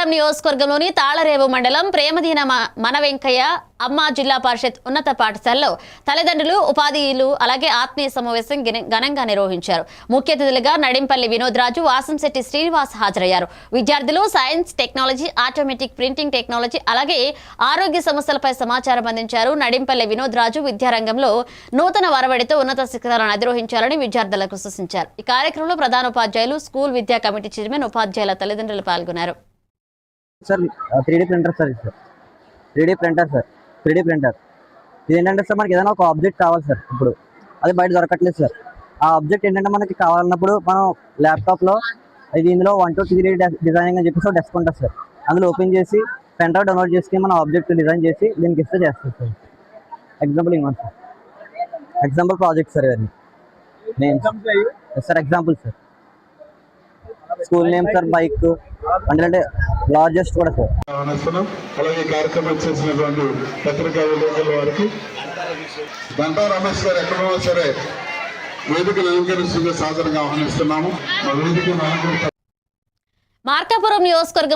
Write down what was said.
ధర్మవరం నియోజకవర్గంలోని తాళరేవు మండలం ప్రేమదీన మ- మన వెంకయ్య అమ్మ జిల్లా పరిషత్ ఉన్నత పాఠశాలలో తల్లిదండ్రులు ఉపాధ్యాయులు అలాగే ఆత్మీయ సమావేశం ఘనంగా నిర్వహించారు. ముఖ్య అతిథులుగా నడింపల్లి వినోద్రాజు వాసంశెట్టి శ్రీనివాస్ హాజరయ్యారు. విద్యార్థులు science technology automatic printing technology అలాగే ఆరోగ్య సమస్యలపై సమాచారం అందించారు. నడింపల్లి వినోద్రాజు విద్యారంగంలో నూతన వరవడితో ఉన్నత శిఖరాలను అధిరోహించాలని విద్యార్థులకు సూచించారు. ఈ కార్యక్రమంలో ప్రధాన ఉపాధ్యాయులు స్కూల్ విద్యా కమిటీ చైర్మన్ ఉపాధ్యాయుల తల్లిదండ్రులు పాల్గొన్నారు. Sir three D printer sir ఇది sir. Three D printer sir. Three D printer ఇది ఏంటంటే సార్ మనకి ఏదైనా ఒక ఆబ్జెక్ట్ కావాలి సార్ ఇప్పుడు. అది బయట దొరకట్లేదు సార్. ఆ ఆబ్జెక్ట్ ఏంటంటే మనకి కావాలన్నప్పుడు మనం ల్యాప్టాప్లో ఇది ఇందులో వన్ టూ త్రీ డిజైనింగ్ అని చెప్పేసి డెస్క్ ఉంటుంది సార్. అందులో ఓపెన్ చేసి పెన్ డ్రైవ్ డౌన్లోడ్ చేసుకుని మనం ఆబ్జెక్ట్ డిజైన్ చేసి దీనికి ఇస్తే చేస్తాం సార్. ఎగ్జాంపుల్ ఇవ్వండి సార్. ఎగ్జాంపుల్ ప్రాజెక్ట్ సార్ ఇవన్నీ. Names sir example sir school name sir bike అంటే లార్జెస్ట్ కూడా సార్. అలాగే కార్యక్రమం చేసినటువంటి పత్రికా విలేకరుల వారికి. దంటా రమేష్ గారు ఎక్కడున్నా సరే వేదికను అలంకరిస్తుంటే సాధారణంగా ఆహ్వానిస్తున్నాము. మా వేదికను అలంకరిస్తారు మార్కాపురం నియోజకవర్గం